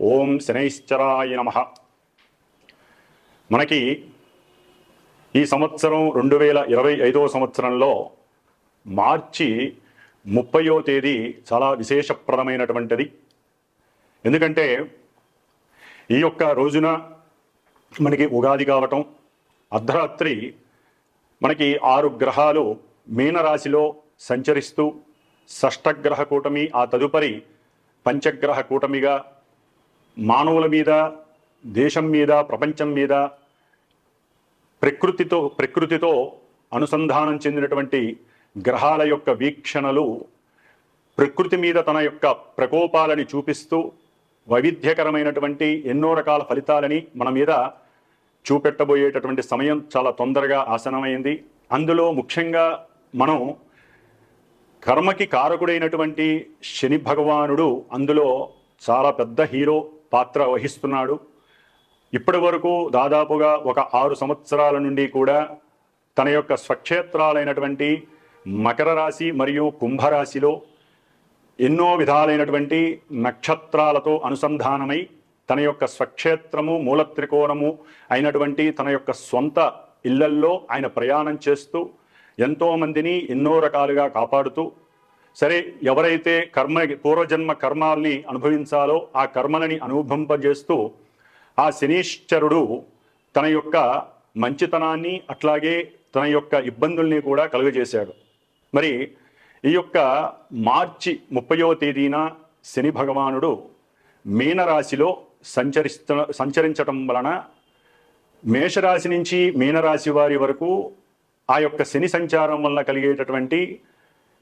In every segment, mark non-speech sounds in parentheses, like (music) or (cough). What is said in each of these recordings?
ఓం శనైశ్చరాయ నమ. మనకి ఈ సంవత్సరం రెండు వేల ఇరవై ఐదవ సంవత్సరంలో మార్చి ముప్పయో తేదీ చాలా విశేషప్రదమైనటువంటిది. ఎందుకంటే ఈ యొక్క రోజున మనకి ఉగాది కావటం అర్ధరాత్రి మనకి ఆరు గ్రహాలు మీనరాశిలో సంచరిస్తూ షష్టగ్రహ కూటమి ఆ తదుపరి పంచగ్రహ కూటమిగా మానవుల మీద దేశం మీద ప్రపంచం మీద ప్రకృతితో ప్రకృతితో అనుసంధానం చెందినటువంటి గ్రహాల యొక్క వీక్షణలు ప్రకృతి మీద తన యొక్క ప్రకోపాలని చూపిస్తూ వైవిధ్యకరమైనటువంటి ఎన్నో రకాల ఫలితాలని మన మీద చూపెట్టబోయేటటువంటి సమయం చాలా తొందరగా ఆసనమైంది అందులో ముఖ్యంగా మనం కర్మకి కారకుడైనటువంటి శని భగవానుడు అందులో చాలా పెద్ద హీరో. పాత్ర వహిస్తున్నాడు. ఇప్పటి వరకు దాదాపుగా ఒక ఆరు సంవత్సరాల నుండి కూడా తన యొక్క స్వక్షేత్రాలైనటువంటి మకర రాశి మరియు కుంభరాశిలో ఎన్నో విధాలైనటువంటి నక్షత్రాలతో అనుసంధానమై తన యొక్క స్వక్షేత్రము మూల త్రికోణము అయినటువంటి తన యొక్క సొంత ఇళ్ళల్లో ఆయన ప్రయాణం చేస్తూ ఎంతోమందిని ఎన్నో రకాలుగా కాపాడుతూ సరే ఎవరైతే కర్మ పూర్వజన్మ కర్మాల్ని అనుభవించాలో ఆ కర్మలని అనుభవింపజేస్తూ ఆ శనీశ్వరుడు తన యొక్క మంచితనాన్ని అట్లాగే తన యొక్క ఇబ్బందుల్ని కూడా కలుగజేశాడు. మరి ఈ యొక్క మార్చి ముప్పయో తేదీన శని భగవానుడు మీనరాశిలో సంచరిస్తు సంచరించటం వలన మేషరాశి నుంచి మీనరాశి వారి వరకు ఆ యొక్క శని సంచారం వలన కలిగేటటువంటి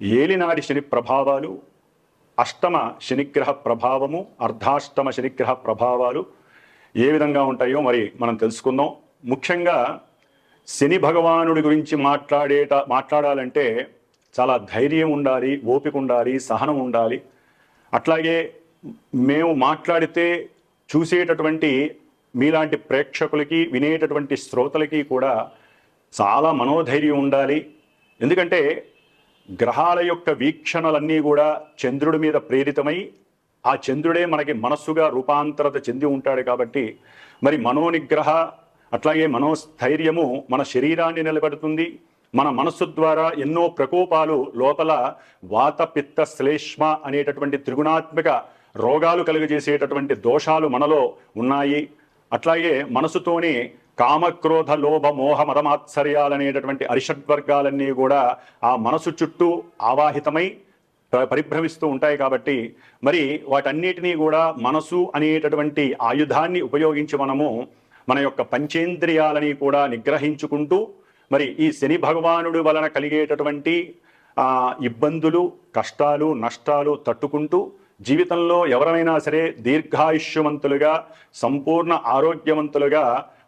ఏలినాడి శని ప్రభావాలు అష్టమ శనిగ్రహ ప్రభావము అర్ధాష్టమ శనిగ్రహ ప్రభావాలు ఏ విధంగా ఉంటాయో మరి మనం తెలుసుకుందాం. ముఖ్యంగా శని భగవానుడి గురించి మాట్లాడేట మాట్లాడాలంటే చాలా ధైర్యం ఉండాలి ఓపిక ఉండాలి సహనం ఉండాలి. అట్లాగే మేము మాట్లాడితే చూసేటటువంటి మీలాంటి ప్రేక్షకులకి వినేటటువంటి శ్రోతలకి కూడా చాలా మనోధైర్యం ఉండాలి. ఎందుకంటే గ్రహాల యొక్క వీక్షణలన్నీ కూడా చంద్రుడి మీద ప్రేరితమై ఆ చంద్రుడే మనకి మనస్సుగా రూపాంతరత చెంది ఉంటాడు కాబట్టి మరి మనోనిగ్రహ అట్లాగే మనోస్థైర్యము మన శరీరాన్ని నిలబెడుతుంది. మన మనస్సు ద్వారా ఎన్నో ప్రకోపాలు లోపల వాత పిత్త శ్లేష్మ అనేటటువంటి త్రిగుణాత్మక రోగాలు కలుగజేసేటటువంటి దోషాలు మనలో ఉన్నాయి. అట్లాగే మనసుతోనే కామక్రోధ లోభ మోహ మదమాత్సర్యాలనేటటువంటి అరిషడ్వర్గాలన్నీ కూడా ఆ మనసు చుట్టూ ఆవాహితమై పరిభ్రమిస్తూ ఉంటాయి కాబట్టి మరి వాటన్నిటినీ కూడా మనసు అనేటటువంటి ఆయుధాన్ని ఉపయోగించి మనము మన యొక్క పంచేంద్రియాలని కూడా నిగ్రహించుకుంటూ మరి ఈ శని భగవానుడి వలన కలిగేటటువంటి ఇబ్బందులు కష్టాలు నష్టాలు తట్టుకుంటూ జీవితంలో ఎవరైనా సరే దీర్ఘాయుష్యవంతులుగా సంపూర్ణ ఆరోగ్యవంతులుగా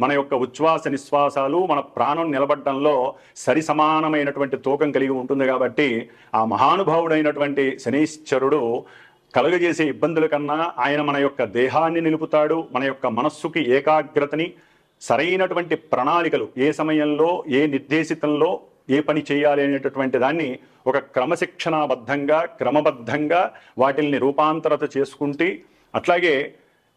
మన యొక్క ఉచ్ఛ్వాస నిశ్వాసాలు మన ప్రాణం నిలబడడంలో సరి సమానమైనటువంటి తూకం కలిగి ఉంటుంది కాబట్టి ఆ మహానుభావుడైనటువంటి శనీశ్వరుడు కలుగజేసే ఇబ్బందుల కన్నా ఆయన మన యొక్క దేహాన్ని నిలుపుతాడు మన యొక్క మనస్సుకి ఏకాగ్రతని సరైనటువంటి ప్రణాళికలు ఏ సమయంలో ఏ నిర్దేశితంలో ఏ పని చేయాలి అనేటటువంటి దాన్ని ఒక క్రమశిక్షణాబద్ధంగా క్రమబద్ధంగా వాటిల్ని రూపాంతరత చేసుకుంటే అట్లాగే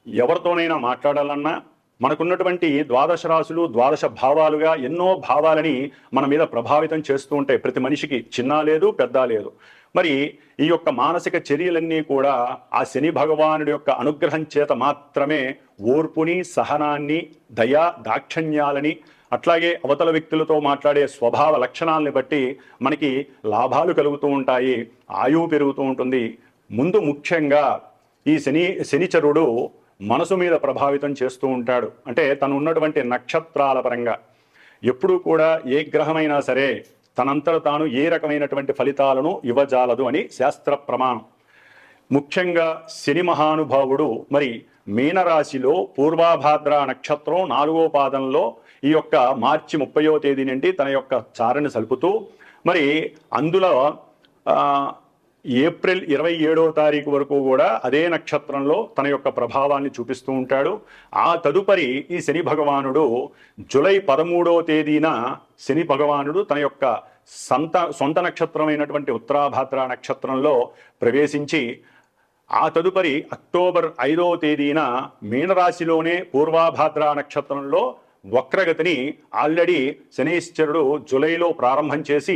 ఎవరితోనైనా మాట్లాడాలన్నా మనకున్నటువంటి ద్వాదశ రాశులు ద్వాదశ భావాలుగా ఎన్నో భావాలని మన మీద ప్రభావితం చేస్తూ ఉంటాయి. ప్రతి మనిషికి చిన్న లేదు పెద్ద లేదు. మరి ఈ యొక్క మానసిక చర్యలన్నీ కూడా ఆ శని భగవానుడి యొక్క అనుగ్రహం చేత మాత్రమే ఓర్పుని సహనాన్ని దయా దాక్షణ్యాలని అట్లాగే అవతల వ్యక్తులతో మాట్లాడే స్వభావ లక్షణాలని బట్టి మనకి లాభాలు కలుగుతూ ఉంటాయి ఆయువు పెరుగుతూ ఉంటుంది. ముందు ముఖ్యంగా ఈ శని శనిచరుడు మనసు మీద ప్రభావితం చేస్తూ ఉంటాడు. అంటే తను ఉన్నటువంటి నక్షత్రాల పరంగా. ఎప్పుడూ కూడా ఏ గ్రహమైనా సరే తనంతట తాను ఏ రకమైనటువంటి ఫలితాలను ఇవ్వజాలదు అని శాస్త్ర ప్రమాణం. ముఖ్యంగా శని మహానుభావుడు మరి మీనరాశిలో పూర్వాభాద్ర నక్షత్రం నాలుగో పాదంలో ఈ యొక్క మార్చి ముప్పయో తేదీ నుండి తన యొక్క చారని సలుపుతూ మరి అందులో ఏప్రిల్ ఇరవై ఏడవ తారీఖు వరకు కూడా అదే నక్షత్రంలో తన యొక్క ప్రభావాన్ని చూపిస్తూ ఉంటాడు. ఆ తదుపరి ఈ శని భగవానుడు జులై పదమూడవ తేదీన శని భగవానుడు తన యొక్క సంత సొంత నక్షత్రమైనటువంటి ఉత్తరాభాద్ర నక్షత్రంలో ప్రవేశించి ఆ తదుపరి అక్టోబర్ ఐదవ తేదీన మీనరాశిలోనే పూర్వాభాద్ర నక్షత్రంలో వక్రగతిని ఆల్రెడీ శనీశ్వరుడు జులైలో ప్రారంభం చేసి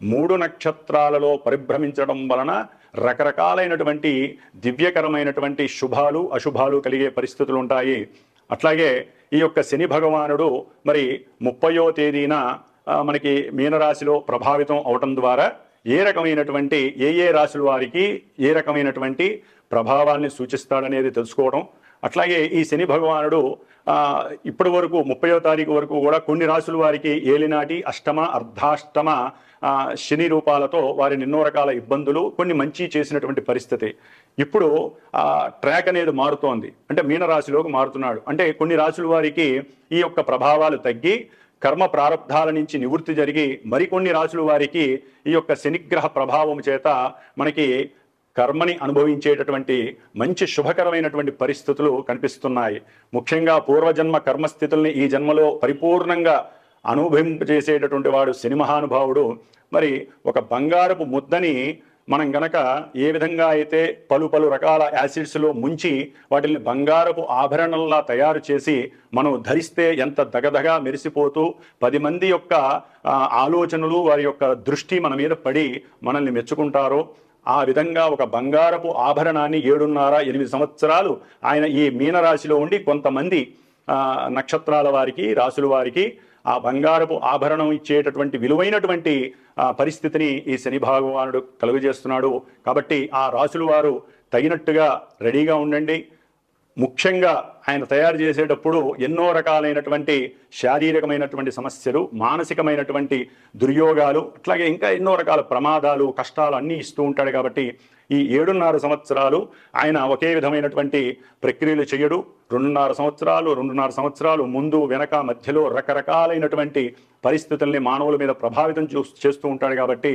మూడు నక్షత్రాలలో పరిభ్రమించడం వలన రకరకాలైనటువంటి దివ్యకరమైనటువంటి శుభాలు అశుభాలు కలిగే పరిస్థితులు ఉంటాయి. అట్లాగే ఈ యొక్క శని భగవానుడు మరి ముప్పయో తేదీన మనకి మీనరాశిలో ప్రభావితం అవటం ద్వారా ఏ రకమైనటువంటి ఏ ఏ రాశుల వారికి ఏ రకమైనటువంటి ప్రభావాన్ని సూచిస్తాడనేది తెలుసుకోవడం అట్లాగే ఈ శని భగవానుడు ఇప్పటి వరకు ముప్పయో తారీఖు వరకు కూడా కొన్ని రాసుల వారికి ఏలినాటి అష్టమ అర్ధాష్టమ శని రూపాలతో వారిని ఎన్నో రకాల ఇబ్బందులు కొన్ని మంచి చేసినటువంటి పరిస్థితి. ఇప్పుడు ట్రాక్ అనేది మారుతోంది. అంటే మీనరాశిలోకి మారుతున్నాడు. అంటే కొన్ని రాసుల వారికి ఈ యొక్క ప్రభావాలు తగ్గి కర్మ ప్రారంధాల నుంచి నివృత్తి జరిగి మరికొన్ని రాసుల వారికి ఈ యొక్క శనిగ్రహ ప్రభావం చేత మనకి కర్మని అనుభవించేటటువంటి మంచి శుభకరమైనటువంటి పరిస్థితులు కనిపిస్తున్నాయి. ముఖ్యంగా పూర్వజన్మ కర్మస్థితుల్ని ఈ జన్మలో పరిపూర్ణంగా అనుభవింపజేసేటటువంటి వాడు శని మహానుభావుడు. మరి ఒక బంగారపు ముద్దని మనం గనక ఏ విధంగా అయితే పలు పలు రకాల యాసిడ్స్లో ముంచి వాటిని బంగారపు ఆభరణంలా తయారు చేసి మనం ధరిస్తే ఎంత దగదగా మెరిసిపోతూ పది మంది యొక్క ఆలోచనలు వారి యొక్క దృష్టి మన మీద పడి మనల్ని మెచ్చుకుంటారో ఆ విధంగా ఒక బంగారపు ఆభరణాన్ని ఏడున్నర ఎనిమిది సంవత్సరాలు ఆయన ఈ మీనరాశిలో ఉండి కొంతమంది నక్షత్రాల వారికి రాసుల వారికి ఆ బంగారపు ఆభరణం ఇచ్చేటటువంటి విలువైనటువంటి పరిస్థితిని ఈ శని భగవానుడు కలుగజేస్తున్నాడు. కాబట్టి ఆ రాశులు వారు తగినట్టుగా రెడీగా ఉండండి. ముఖ్యంగా ఆయన తయారు చేసేటప్పుడు ఎన్నో రకాలైనటువంటి శారీరకమైనటువంటి సమస్యలు మానసికమైనటువంటి దుర్యోగాలు అట్లాగే ఇంకా ఎన్నో రకాల ప్రమాదాలు కష్టాలు అన్నీ ఇస్తూ ఉంటాడు కాబట్టి ఈ ఏడున్నర సంవత్సరాలు ఆయన ఒకే విధమైనటువంటి ప్రక్రియలు చేయడు. రెండున్నర సంవత్సరాలు రెండున్నర సంవత్సరాలు ముందు వెనక మధ్యలో రకరకాలైనటువంటి పరిస్థితుల్ని మానవుల మీద ప్రభావితం చూ చేస్తూ ఉంటాడు కాబట్టి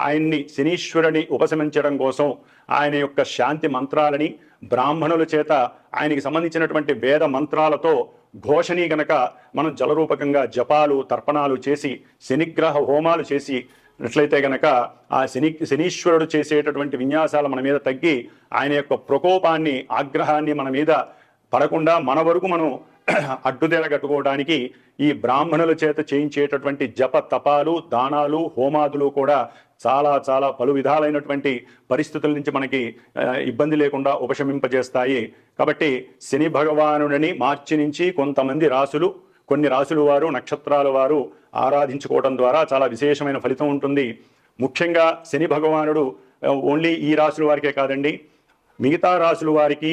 ఆయన్ని శనీశ్వరుని ఉపశమించడం కోసం ఆయన యొక్క శాంతి మంత్రాలని బ్రాహ్మణుల చేత ఆయనకి సంబంధించినటువంటి వేద మంత్రాలతో ఘోషణి గనక మనం జలరూపకంగా జపాలు తర్పణాలు చేసి శనిగ్రహ హోమాలు చేసి నట్లయితే గనక ఆ శని శనీశ్వరుడు చేసేటటువంటి విన్యాసాలు మన మీద తగ్గి ఆయన యొక్క ప్రకోపాన్ని ఆగ్రహాన్ని మన మీద పడకుండా మన వరకు మనం (clears throat) అడ్డుదెల కట్టుకోవడానికి ఈ బ్రాహ్మణుల చేత చేయించేటటువంటి జప తపాలు దానాలు హోమాదులు కూడా చాలా చాలా పలు విధాలైనటువంటి పరిస్థితుల నుంచి మనకి ఇబ్బంది లేకుండా ఉపశమింపజేస్తాయి. కాబట్టి శని భగవానుడిని మార్చి నుంచి కొంతమంది రాసులు కొన్ని రాసులు వారు నక్షత్రాల వారు ఆరాధించుకోవడం ద్వారా చాలా విశేషమైన ఫలితం ఉంటుంది. ముఖ్యంగా శని భగవానుడు ఓన్లీ ఈ రాసుల వారికే కాదండి. మిగతా రాసుల వారికి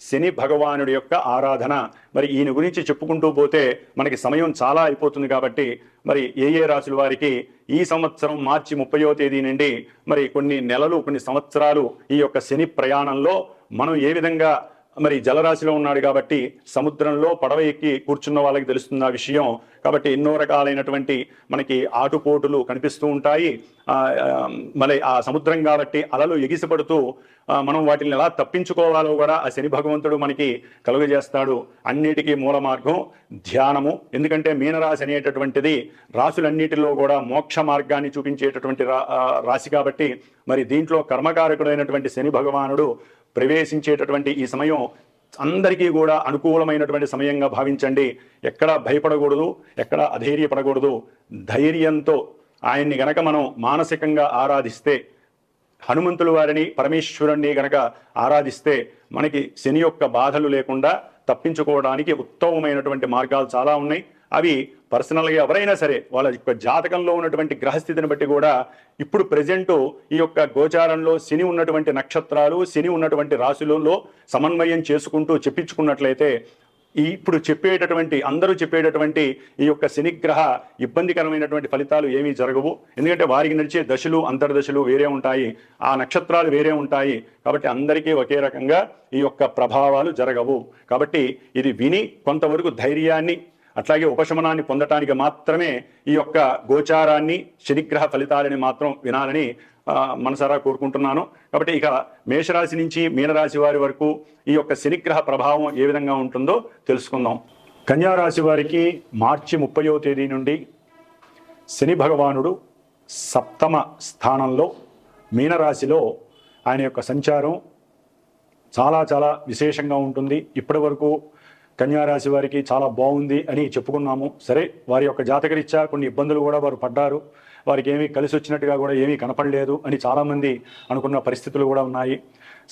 శని భగవానుడి యొక్క ఆరాధన. మరి ఈయన గురించి చెప్పుకుంటూ పోతే మనకి సమయం చాలా అయిపోతుంది కాబట్టి మరి ఏ ఏ రాశుల వారికి ఈ సంవత్సరం మార్చి ముప్పయో తేదీ నుండి మరి కొన్ని నెలలు కొన్ని సంవత్సరాలు ఈ యొక్క శని ప్రయాణంలో మనం ఏ విధంగా మరి జలరాశిలో ఉన్నాడు కాబట్టి సముద్రంలో పడవ ఎక్కి కూర్చున్న వాళ్ళకి తెలుస్తుంది ఆ విషయం. కాబట్టి ఎన్నో రకాలైనటువంటి మనకి ఆటుపోటులు కనిపిస్తూ ఉంటాయి. ఆ, మరి ఆ సముద్రం కాబట్టి అలలు ఎగిసిపడుతూ మనం వాటిని ఎలా తప్పించుకోవాలో కూడా ఆ శని భగవంతుడు మనకి కలుగజేస్తాడు. అన్నిటికీ మూల మార్గం ధ్యానము. ఎందుకంటే మీనరాశి అనేటటువంటిది రాశులన్నిటిలో కూడా మోక్ష మార్గాన్ని చూపించేటటువంటి రా- రాశి కాబట్టి మరి దీంట్లో కర్మకారకుడైనటువంటి శని భగవానుడు ప్రవేశించేటటువంటి ఈ సమయం అందరికీ కూడా అనుకూలమైనటువంటి సమయంగా భావించండి. ఎక్కడ భయపడకూడదు ఎక్కడ అధైర్యపడకూడదు. ధైర్యంతో ఆయన్ని గనక మనం మానసికంగా ఆరాధిస్తే హనుమంతుల వారిని పరమేశ్వరుణ్ణి గనక ఆరాధిస్తే మనకి శని యొక్క బాధలు లేకుండా తప్పించుకోవడానికి ఉత్తమమైనటువంటి మార్గాలు చాలా ఉన్నాయి. అవి పర్సనల్గా ఎవరైనా సరే వాళ్ళ యొక్క జాతకంలో ఉన్నటువంటి గ్రహస్థితిని బట్టి కూడా ఇప్పుడు ప్రజెంట్ ఈ యొక్క గోచారంలో శని ఉన్నటువంటి నక్షత్రాలు శని ఉన్నటువంటి రాశులలో సమన్వయం చేసుకుంటూ చెప్పించుకున్నట్లయితే ఈ ఇప్పుడు చెప్పేటటువంటి అందరూ చెప్పేటటువంటి ఈ యొక్క శనిగ్రహ ఇబ్బందికరమైనటువంటి ఫలితాలు ఏమీ జరగవు. ఎందుకంటే వారికి నడిచే దశలు అంతర్దశలు వేరే ఉంటాయి. ఆ నక్షత్రాలు వేరే ఉంటాయి. కాబట్టి అందరికీ ఒకే రకంగా ఈ యొక్క ప్రభావాలు జరగవు. కాబట్టి ఇది విని కొంతవరకు ధైర్యాన్ని అట్లాగే ఉపశమనాన్ని పొందటానికి మాత్రమే ఈ యొక్క గోచారాన్ని శనిగ్రహ ఫలితాలని మాత్రం వినాలని మనసారా కోరుకుంటున్నాను. కాబట్టి ఇక మేషరాశి నుంచి మీనరాశి వారి వరకు ఈ యొక్క శనిగ్రహ ప్రభావం ఏ విధంగా ఉంటుందో తెలుసుకుందాం. కన్యారాశి వారికి మార్చి ముప్పయో తేదీ నుండి శని భగవానుడు సప్తమ స్థానంలో మీనరాశిలో ఆయన యొక్క సంచారం చాలా చాలా విశేషంగా ఉంటుంది. ఇప్పటి వరకు కన్యారాశి వారికి చాలా బాగుంది అని చెప్పుకున్నాము. సరే వారి యొక్క జాతకరీత్యా కొన్ని ఇబ్బందులు కూడా వారు పడ్డారు. వారికి ఏమీ కలిసి వచ్చినట్టుగా కూడా ఏమీ కనపడలేదు అని చాలామంది అనుకున్న పరిస్థితులు కూడా ఉన్నాయి.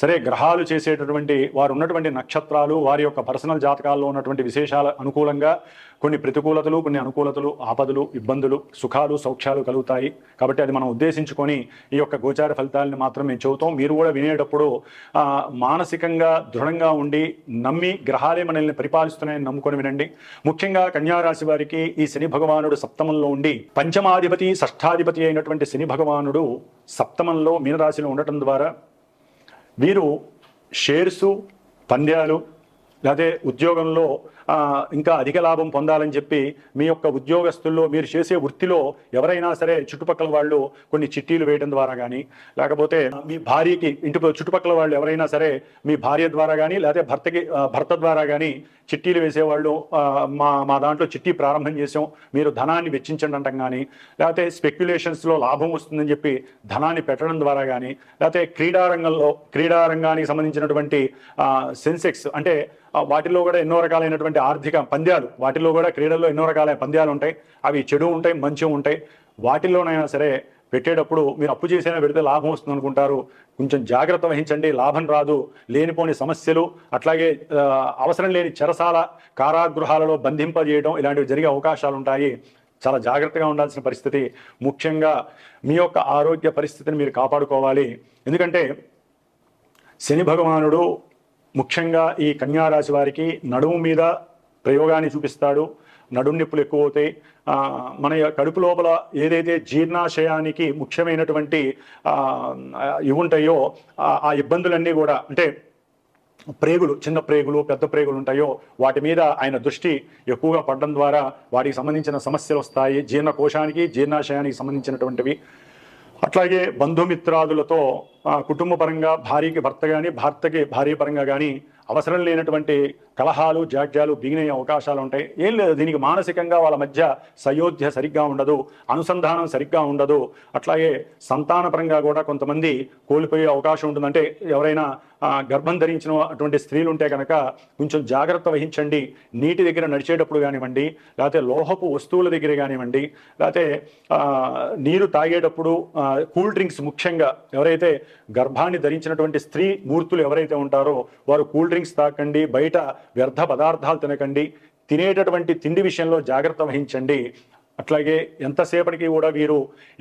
సరే గ్రహాలు చేసేటటువంటి వారు ఉన్నటువంటి నక్షత్రాలు వారి యొక్క పర్సనల్ జాతకాల్లో ఉన్నటువంటి విశేషాల అనుకూలంగా కొన్ని ప్రతికూలతలు కొన్ని అనుకూలతలు ఆపదలు ఇబ్బందులు సుఖాలు సౌఖ్యాలు కలుగుతాయి. కాబట్టి అది మనం ఉద్దేశించుకొని ఈ యొక్క గోచార ఫలితాలని మాత్రం మేము చెబుతాం. మీరు కూడా వినేటప్పుడు మానసికంగా దృఢంగా ఉండి నమ్మి గ్రహాలే మనల్ని పరిపాలిస్తున్నాయని నమ్ముకొని వినండి. ముఖ్యంగా కన్యారాశి వారికి ఈ శని భగవానుడు సప్తమంలో ఉండి పంచమాధిపతి షష్ఠాధిపతి అయినటువంటి శని భగవానుడు సప్తమంలో మీనరాశిలో ఉండటం ద్వారా వీరు షేర్సు పంద్యాలు లేదా ఉద్యోగంలో ఇంకా అధిక లాభం పొందాలని చెప్పి మీ యొక్క ఉద్యోగస్తుల్లో మీరు చేసే వృత్తిలో ఎవరైనా సరే చుట్టుపక్కల వాళ్ళు కొన్ని చిట్టీలు వేయడం ద్వారా కానీ లేకపోతే మీ భార్యకి ఇంటి చుట్టుపక్కల వాళ్ళు ఎవరైనా సరే మీ భార్య ద్వారా కానీ లేకపోతే భర్తకి భర్త ద్వారా కానీ చిట్టీలు వేసేవాళ్ళు మా మా దాంట్లో చిట్టి ప్రారంభం చేసాం మీరు ధనాన్ని వెచ్చించండి అంటాం కానీ లేకపోతే స్పెక్యులేషన్స్లో లాభం వస్తుందని చెప్పి ధనాన్ని పెట్టడం ద్వారా కానీ లేకపోతే క్రీడారంగంలో క్రీడారంగానికి సంబంధించినటువంటి సెన్సెక్స్ అంటే వాటిలో కూడా ఎన్నో రకాలైనటువంటి ఆర్థిక పంద్యాలు. వాటిలో కూడా క్రీడల్లో ఎన్నో రకాలైన పంద్యాలు ఉంటాయి. అవి చెడు ఉంటాయి మంచి ఉంటాయి. వాటిల్లోనైనా సరే పెట్టేటప్పుడు మీరు అప్పు చేసైనా పెడితే లాభం వస్తుంది అనుకుంటారు. కొంచెం జాగ్రత్త వహించండి. లాభం రాదు. లేనిపోని సమస్యలు అట్లాగే అవసరం లేని చెరసాల కారాగృహాలలో బంధింపజేయడం ఇలాంటివి జరిగే అవకాశాలు ఉంటాయి. చాలా జాగ్రత్తగా ఉండాల్సిన పరిస్థితి. ముఖ్యంగా మీ యొక్క ఆరోగ్య పరిస్థితిని మీరు కాపాడుకోవాలి. ఎందుకంటే శని భగవానుడు ముఖ్యంగా ఈ కన్యారాశి వారికి నడుము మీద ప్రయోగాన్ని చూపిస్తాడు. నడుము నొప్పులు ఎక్కువ అవుతాయి మన కడుపు లోపల ఏదైతే జీర్ణాశయానికి ముఖ్యమైనటువంటి ఇవి ఉంటాయో ఆ- ఆ ఇబ్బందులన్నీ కూడా అంటే ప్రేగులు చిన్న ప్రేగులు పెద్ద ప్రేగులు ఉంటాయో వాటి మీద ఆయన దృష్టి ఎక్కువగా పడడం ద్వారా వాటికి సంబంధించిన సమస్యలు వస్తాయి. జీర్ణకోశానికి జీర్ణాశయానికి సంబంధించినటువంటివి. అట్లాగే బంధుమిత్రాదులతో కుటుంబ పరంగా భార్యకి భర్త కానీ భర్తకి భార్య పరంగా కానీ అవసరం లేనటువంటి కలహాలు జాడ్యాలు బిగినయ్యే అవకాశాలు ఉంటాయి ఏం లేదు దీనికి మానసికంగా వాళ్ళ మధ్య సయోధ్య సరిగ్గా ఉండదు అనుసంధానం సరిగ్గా ఉండదు. అట్లాగే సంతానపరంగా కూడా కొంతమంది కోల్పోయే అవకాశం ఉంటుంది అంటే ఎవరైనా గర్భం ధరించిన అటువంటి స్త్రీలు ఉంటే కనుక కొంచెం జాగ్రత్త వహించండి. నీటి దగ్గర నడిచేటప్పుడు కానివ్వండి లేకపోతే లోహపు వస్తువుల దగ్గర కానివ్వండి లేకపోతే నీరు తాగేటప్పుడు కూల్ డ్రింక్స్ ముఖ్యంగా ఎవరైతే గర్భాన్ని ధరించినటువంటి స్త్రీ మూర్తులు ఎవరైతే ఉంటారో వారు కూల్ డ్రింక్స్ తాకండి బయట వ్యర్థ పదార్థాలు తినకండి. తినేటటువంటి తిండి విషయంలో జాగ్రత్త వహించండి. అట్లాగే ఎంతసేపటికి కూడా వీరు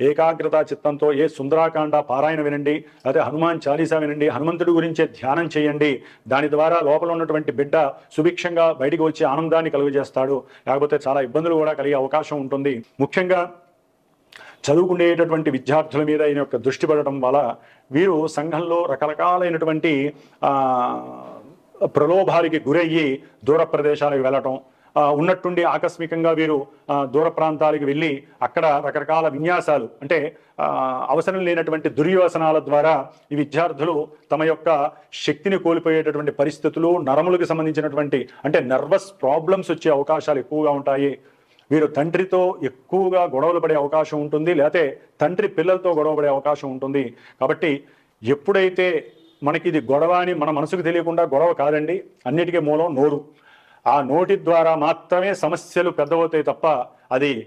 ఏకాగ్రత చిత్తంతో ఏ సుందరాకాండ పారాయణ వినండి అదే హనుమాన్ చాలీసా వినండి హనుమంతుడి గురించే ధ్యానం చేయండి. దాని ద్వారా లోపల ఉన్నటువంటి బిడ్డ సుభిక్షంగా బయటికి వచ్చి ఆనందాన్ని కలుగజేస్తాడు. లేకపోతే చాలా ఇబ్బందులు కూడా కలిగే అవకాశం ఉంటుంది. ముఖ్యంగా చదువుకునేటటువంటి విద్యార్థుల మీద ఈయన యొక్క దృష్టి పడటం వల్ల వీరు సంఘంలో రకరకాలైనటువంటి ప్రలోభాలకి గురయ్యి దూర ప్రదేశాలకు వెళ్ళటం ఉన్నట్టుండి ఆకస్మికంగా వీరు దూర ప్రాంతాలకు వెళ్ళి అక్కడ రకరకాల విన్యాసాలు అంటే అవసరం లేనటువంటి దుర్యోసనాల ద్వారా ఈ విద్యార్థులు తమ యొక్క శక్తిని కోల్పోయేటటువంటి పరిస్థితులు నరములకు సంబంధించినటువంటి అంటే నర్వస్ ప్రాబ్లమ్స్ వచ్చే అవకాశాలు ఎక్కువగా ఉంటాయి. వీరు తండ్రితో ఎక్కువగా గొడవలు పడే అవకాశం ఉంటుంది లేకపోతే తండ్రి పిల్లలతో గొడవ పడే అవకాశం ఉంటుంది. కాబట్టి ఎప్పుడైతే మనకి ఇది గొడవ అని మన మనసుకు తెలియకుండా గొడవ కాదండి. అన్నిటికీ మూలం నోరు. ఆ నోటి ద్వారా మాత్రమే సమస్యలు పెద్దవవుతాయి తప్ప అది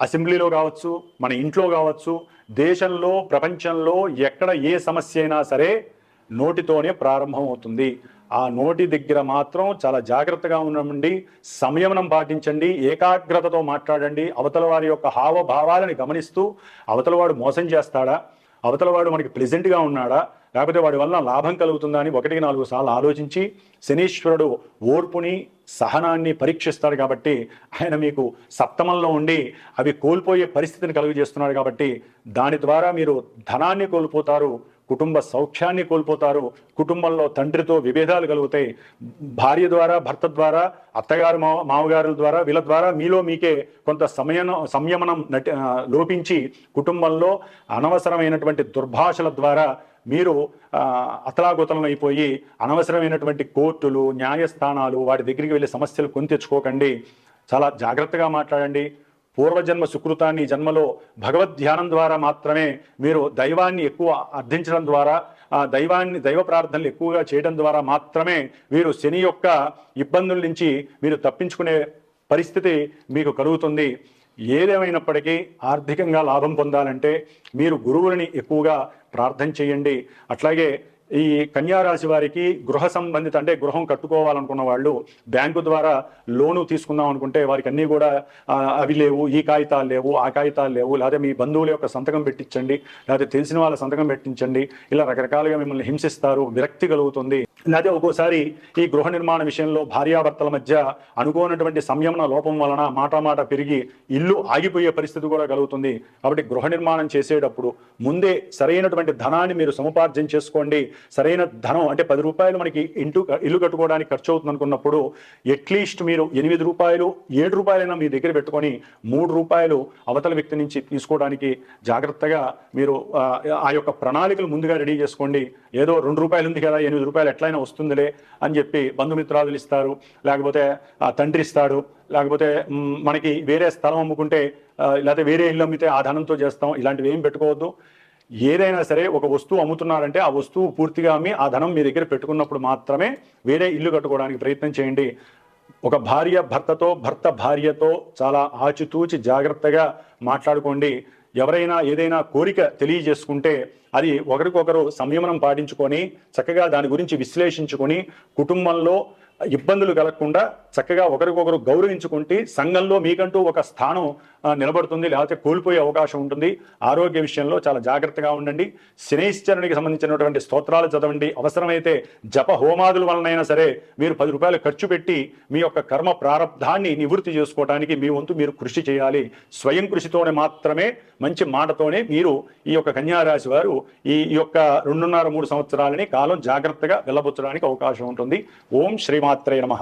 అసెంబ్లీలో కావచ్చు మన ఇంట్లో కావచ్చు దేశంలో ప్రపంచంలో ఎక్కడ ఏ సమస్య అయినా సరే నోటితోనే ప్రారంభం అవుతుంది ఆ నోటి దగ్గర మాత్రం చాలా జాగ్రత్తగా ఉండండి. సంయమనం పాటించండి. ఏకాగ్రతతో మాట్లాడండి. అవతల వారి యొక్క హావభావాలని గమనిస్తూ అవతలవాడు మోసం చేస్తాడా? అవతలవాడు మనకి ప్లెజెంట్గా ఉన్నాడా? లేకపోతే వాడి వల్ల లాభం కలుగుతుందా అని ఒకటికి నాలుగు సార్లు ఆలోచించి శనీశ్వరుడు ఓర్పుని సహనాన్ని పరీక్షిస్తాడు కాబట్టి ఆయన మీకు సప్తమంలో ఉండి అవి కోల్పోయే పరిస్థితిని కలుగజేస్తున్నాడు కాబట్టి దాని ద్వారా మీరు ధనాన్ని కోల్పోతారు కుటుంబ సౌఖ్యాన్ని కోల్పోతారు కుటుంబంలో తండ్రితో విభేదాలు కలుగుతాయి. భార్య ద్వారా భర్త ద్వారా అత్తగారు మావ మామగారుల ద్వారా వీళ్ళ ద్వారా మీలో మీకే కొంత సమయం సంయమనం నటి లోపించి కుటుంబంలో అనవసరమైనటువంటి దుర్భాషల ద్వారా మీరు అతలాగుతలం అతలాకుతలం అయిపోయి అనవసరమైనటువంటి కోర్టులు న్యాయస్థానాలు వాటి దగ్గరికి వెళ్ళి సమస్యలు కొని తెచ్చుకోకండి. చాలా జాగ్రత్తగా మాట్లాడండి. పూర్వజన్మ సుకృతాన్ని జన్మలో భగవద్ ధ్యానం ద్వారా మాత్రమే మీరు దైవాన్ని ఎక్కువ అర్థించడం ద్వారా దైవాన్ని దైవ ప్రార్థనలు ఎక్కువగా చేయడం ద్వారా మాత్రమే మీరు శని యొక్క ఇబ్బందుల నుంచి మీరు తప్పించుకునే పరిస్థితి మీకు కలుగుతుంది. ఏదేమైనప్పటికీ ఆర్థికంగా లాభం పొందాలంటే మీరు గురువులని ఎక్కువగా ప్రార్థన చేయండి. అట్లాగే ఈ కన్యారాశి వారికి గృహ సంబంధిత అంటే గృహం కట్టుకోవాలనుకున్న వాళ్ళు బ్యాంకు ద్వారా లోను తీసుకుందాం అనుకుంటే వారికి అన్నీ కూడా అవి లేవు ఈ కాగితాలు లేవు ఆ కాగితాలు లేవు లేదా మీ బంధువుల యొక్క సంతకం పెట్టించండి లేదా తెలిసిన వాళ్ళ సంతకం పెట్టించండి. ఇలా రకరకాలుగా మిమ్మల్ని హింసిస్తారు విరక్తి కలుగుతుంది. లేదా ఒక్కోసారి ఈ గృహ నిర్మాణ విషయంలో భార్యాభర్తల మధ్య అనుకోనటువంటి సంయమన లోపం వలన మాట మాట పెరిగి ఇల్లు ఆగిపోయే పరిస్థితి కూడా కలుగుతుంది. కాబట్టి గృహ నిర్మాణం చేసేటప్పుడు ముందే సరైనటువంటి ధనాన్ని మీరు సముపార్జన చేసుకోండి. సరైన ధనం అంటే పది రూపాయలు మనకి ఇంటు ఇల్లు కట్టుకోవడానికి ఖర్చు అవుతుంది అనుకున్నప్పుడు అట్లీస్ట్ మీరు ఎనిమిది రూపాయలు ఏడు రూపాయలైనా మీ దగ్గర పెట్టుకొని మూడు రూపాయలు అవతల వ్యక్తి నుంచి తీసుకోవడానికి జాగ్రత్తగా మీరు ఆ, ఆ యొక్క ప్రణాళికలు ముందుగా రెడీ చేసుకోండి. ఏదో రెండు రూపాయలు ఉంది కదా ఎనిమిది రూపాయలు ఎట్లయినా వస్తుందిలే అని చెప్పి బంధుమిత్రాదులు ఇస్తారు లేకపోతే తండ్రి ఇస్తాడు లేకపోతే మనకి వేరే స్థలం అమ్ముకుంటే లేకపోతే వేరే ఇల్లు అమ్మితే ఆ ధనంతో చేస్తాం ఇలాంటివి ఏం పెట్టుకోవద్దు. ఏదైనా సరే ఒక వస్తువు అమ్ముతున్నారంటే ఆ వస్తువు పూర్తిగా అమ్మి ఆ ధనం మీ దగ్గర పెట్టుకున్నప్పుడు మాత్రమే వేరే ఇల్లు కట్టుకోవడానికి ప్రయత్నం చేయండి. ఒక భార్య భర్తతో భర్త భార్యతో చాలా ఆచితూచి జాగ్రత్తగా మాట్లాడుకోండి. ఎవరైనా ఏదైనా కోరిక తెలియజేసుకుంటే అది ఒకరికొకరు సంయమనం పాటించుకొని చక్కగా దాని గురించి విశ్లేషించుకొని కుటుంబంలో ఇబ్బందులు కలగకుండా చక్కగా ఒకరికొకరు గౌరవించుకుంటే సంఘంలో మీకంటూ ఒక స్థానం నిలబడుతుంది లేకపోతే కోల్పోయే అవకాశం ఉంటుంది. ఆరోగ్య విషయంలో చాలా జాగ్రత్తగా ఉండండి. శనైశ్చరునికి సంబంధించినటువంటి స్తోత్రాలు చదవండి. అవసరమైతే జప హోమాదుల వలనైనా సరే మీరు పది రూపాయలు ఖర్చు పెట్టి మీ యొక్క కర్మ ప్రారంధాన్ని నివృత్తి చేసుకోవడానికి మీ వంతు మీరు కృషి చేయాలి. స్వయం కృషితోనే మాత్రమే మంచి మాటతోనే మీరు ఈ యొక్క కన్యారాశి వారు ఈ యొక్క రెండున్నర మూడు సంవత్సరాలని కాలం జాగ్రత్తగా వెళ్ళబుచ్చడానికి అవకాశం ఉంటుంది. ఓం శ్రీ శ్రీమాత్రే నమ.